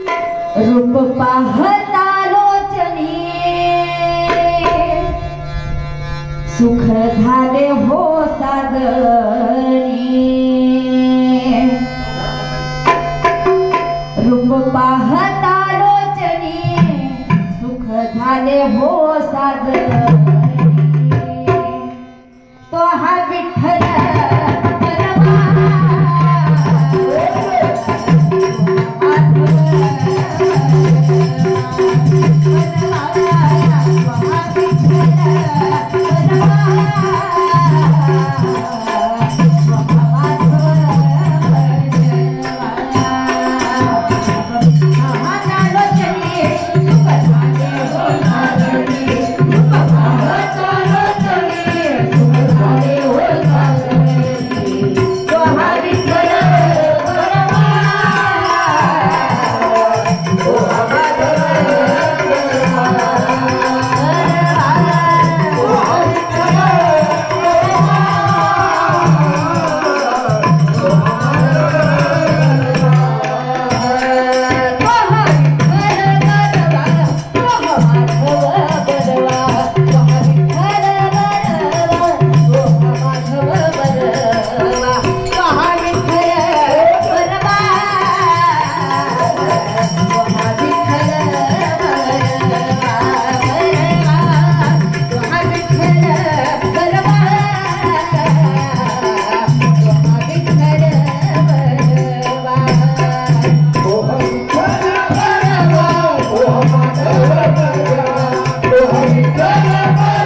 रूप पाहता लोचनी. सुख झाले हो साधनी रूप पाहता लोचनी. सुख झाले हो साजणी Pega, pega.